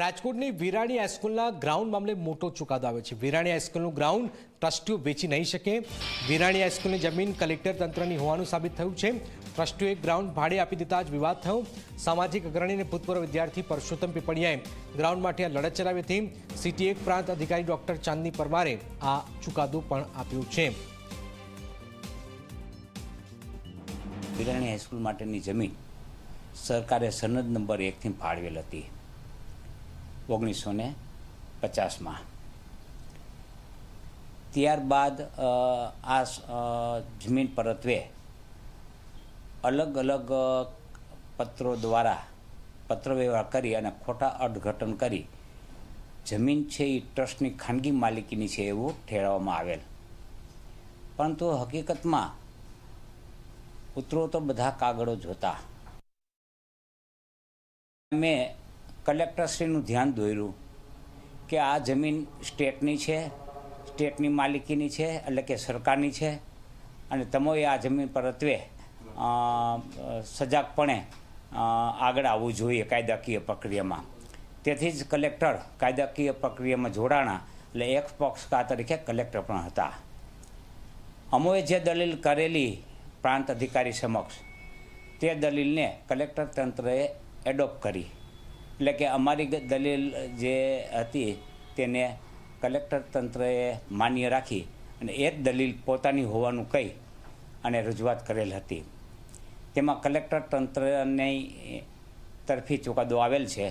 રાજકોટની વિરાણી હાઈસ્કૂલના ગ્રાઉન્ડ મામલે મોટો ચુકાદો આવ્યો છે. વિરાણી હાઈસ્કૂલનું ગ્રાઉન્ડ ટ્રસ્ટીઓ વેચી નહીં શકે. વિરાણી હાઈસ્કૂલની જમીન કલેક્ટર તંત્રની હોવાનું સાબિત થયું છે. ટ્રસ્ટીઓએ ગ્રાઉન્ડ ભાડે આપી દેતા જ વિવાદ થયો. સામાજિક અગ્રણી અને ભૂતપૂર્વ વિદ્યાર્થી પરસોત્તમ પીપળિયાએ ગ્રાઉન્ડ માટે આ લડત ચલાવી હતી. સિટી એક પ્રાંત અધિકારી ડોક્ટર ચાંદની પરમારે આ ચુકાદો પણ આપ્યો છે. વિરાણી હાઈસ્કૂલ માટેની જમીન સરકારે સનદ નંબર એકથી ફાળવેલ હતી. ઓગણીસો ને પચાસમાં. ત્યારબાદ આ જમીન પરત્વે અલગ અલગ પત્રો દ્વારા પત્ર વ્યવહાર કરી અને ખોટા અર્થઘટન કરી જમીન છે એ ટ્રસ્ટની ખાનગી માલિકીની છે એવું ઠેરવવામાં આવેલ. પરંતુ હકીકતમાં ઉતરો તો બધા કાગળો જોતા. મેં કલેક્ટરશ્રીનું ધ્યાન દોર્યું કે આ જમીન સ્ટેટની છે, સ્ટેટની માલિકીની છે, એટલે કે સરકારની છે, અને તમોએ આ જમીન પરત્વે સજાગપણે આગળ આવવું જોઈએ કાયદાકીય પ્રક્રિયામાં. તેથી જ કલેક્ટર કાયદાકીય પ્રક્રિયામાં જોડાણા, એટલે એક પક્ષકાર તરીકે કલેક્ટર પણ હતા. અમોએ જે દલીલ કરેલી પ્રાંત અધિકારી સમક્ષ, તે દલીલને કલેક્ટર તંત્રએ એડોપ્ટ કરી. એટલે કે અમારી દલીલ જે હતી તેને કલેક્ટર તંત્રએ માન્ય રાખી અને એ જ દલીલ પોતાની હોવાનું કહી અને રજૂઆત કરેલ હતી. તેમાં કલેક્ટર તંત્રની તરફી ચુકાદો આવેલ છે.